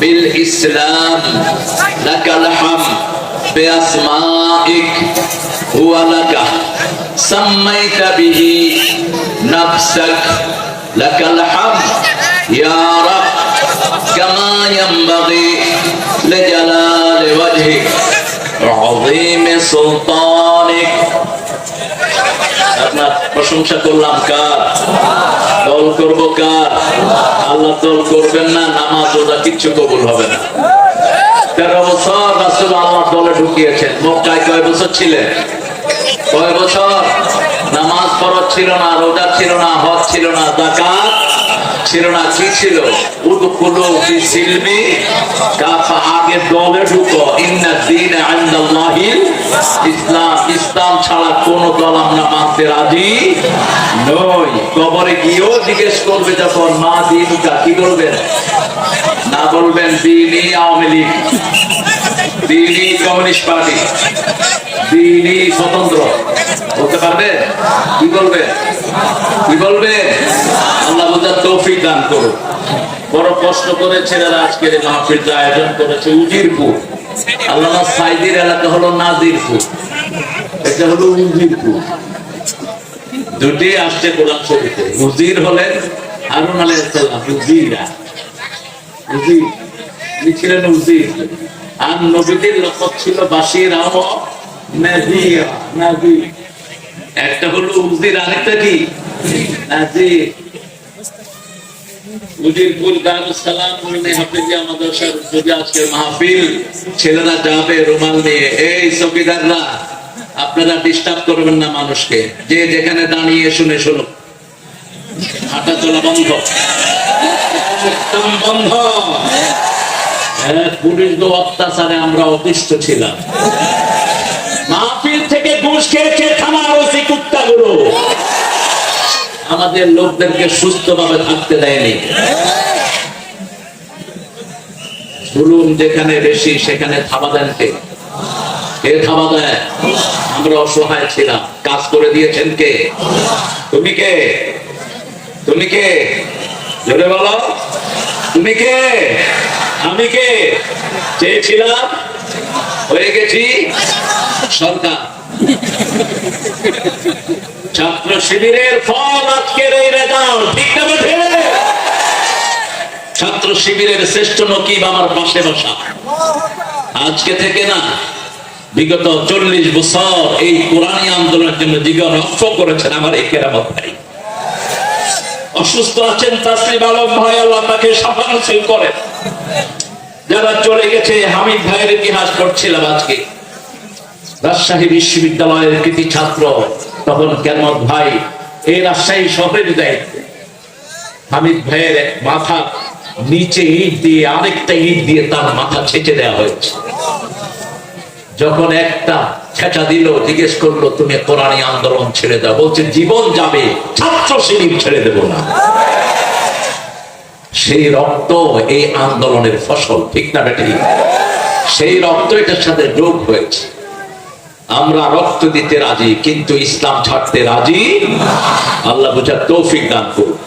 بالإسلام لك الحمد بأسمائك هو لك سميت به نفسك لك الحمد يا رب كما ينبغي لجلال وجهك وعظيم سلطانك আপনার প্রশংসা করলাম কার দল করব কার? আল্লাহ দল করবেন না, নামাজ ওটা কিচ্ছু কবুল হবে না। তেরো বছর রাসুল আল্লাহ দলে ঢুকিয়েছেন। মক্কায় কয় বছর ছিলেন? কয় বছর? নামাজ ফরজ ছিল না, রোজা ছিল না, হজ ছিল না জাকাত ছিল না, কি ছিল? উদখুলু ফি সিলমি, কাফা আগে দলে ঢুকো। ইন্না ইনদাল্লাহিল ইসলাম। ইসলাম ছাড়া কোন দল আমরা মানতে রাজি নই। কবরে গিয়েও জিজ্ঞেস করবে যখন মা দিনুকা কি বলবেন? না বলবেন দিনই আওয়ামী লীগ, দিনই কমিউনিস্ট পার্টি, দিনই স্বতন্ত্র। বলতে পারবে? কি বলবে? কি বলবে? আল্লাহ বোঝার তৌফিক দান করো বড় কষ্ট করে ছেলেরা আজকের মাহফিলটা আয়োজন করেছে উজিরপুর। আল্লাহ সাইদির এলাকা হলো নাজিরপুর। এটা হলো উজিরপুর দুটি আসছে কোরআন শরীফে। উজির হলেন হারুন আলাইহিসসালাম উজিরা উজির তিনি ছিলেন উজির আর নবীদের ছিল বাসির একটা হলো উজির আরেকটা কি? ছেলেরা যাবে রুমাল নিয়ে। এই চকিদাররা আপনারা ডিস্টার্ব করবেন না মানুষকে। যে যেখানে দাঁড়িয়ে শুনে শুনুন হাঁটা চলা বন্ধ। বন্ধ। হ্যাঁ, পুলিশ গো অত্যাচারে আমরা অতিষ্ঠ ছিলাম। মাহফিল থেকে ঘুষ খেয়েছে ওসি কুত্তাগুলো। আমাদের লোকদেরকে সুস্থভাবে থাকতে দেয়নি। যেখানে বেশি সেখানে থাবা দেন আমরা অসহায় ছিলাম। কাজ করে দিয়েছেন কে? তুমি কে? তুমি কে? জোরে বলো। তুমি কে? আমি কে? চেয়েছিলাম, হয়ে গেছি সরকার। ছাত্র শিবিরের ফল আজকের এই রেজাল্ট ছাত্র শিবিরের শ্রেষ্ঠ নকিব আমার পাশে বসা। আজকে থেকে না বিগত চল্লিশ বছর এই কোরআনী আন্দোলনের জন্য জীবন রক্ষ করেছেন আমার এই কেরামত ভাই। অসুস্থ আছেন তাসলিম আলম ভাই, আল্লাহ তাকে সাফানসিল করেন। যারা চলে গেছে, হামিদ ভাইয়ের ইতিহাস পড়ছিলাম আজকে। রাজশাহী বিশ্ববিদ্যালয়ের কৃতি ছাত্র তখন কেমন ভাই এই রাজশাহী শহরের দায়িত্ব। হামিদ ভাইয়ের মাথা নিচে ইট দিয়ে, আরেকটা ইট দিয়ে তার মাথা ছেঁচে দেওয়া হয়েছে। যখন একটা ছেঁচা দিল, জিজ্ঞেস করল, তুমি কোরআনী আন্দোলন ছেড়ে দাও। বলছে, জীবন যাবে, ছাত্র শিবির ছেড়ে দেব না। সেই রক্ত এই আন্দোলনের ফসল, ঠিক না বেটি? সেই রক্ত এটার সাথে যোগ হয়েছে। আমরা রক্ত দিতে রাজি, কিন্তু ইসলাম ছাড়তে রাজি আল্লাহ বুঝার তৌফিক দান করুন।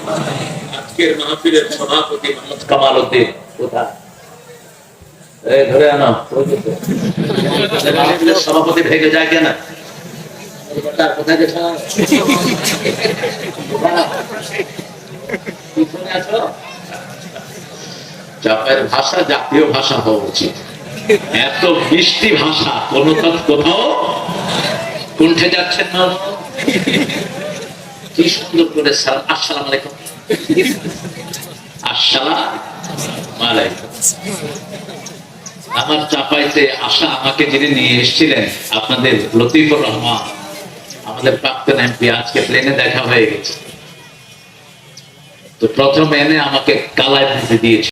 আজকের মাহফিলের সভাপতি মোহাম্মদ কামাল উদ্দিন, কোথায়? ধরে আনো। সভাপতি ভেঙে যায় কেন? তার কোথায় ভাষা জাতীয় ভাষা হওয়া উচিত। এত বৃষ্টি ভাষা, কোন কোথাও কুণ্ঠে যাচ্ছেন না। কি সুন্দর করে সালাম আসসালাম আলাইকুম। আসসালাম আলাইকুম। আমার চাপাইতে আশা আমাকে যিনি নিয়ে এসেছিলেন, আপনাদের লতিফুর রহমান, আমাদের প্রাক্তন এমপি, আজকে প্লেনে দেখা হয়ে গেছে। তো প্রথম এনে আমাকে কালায় দিয়েছে।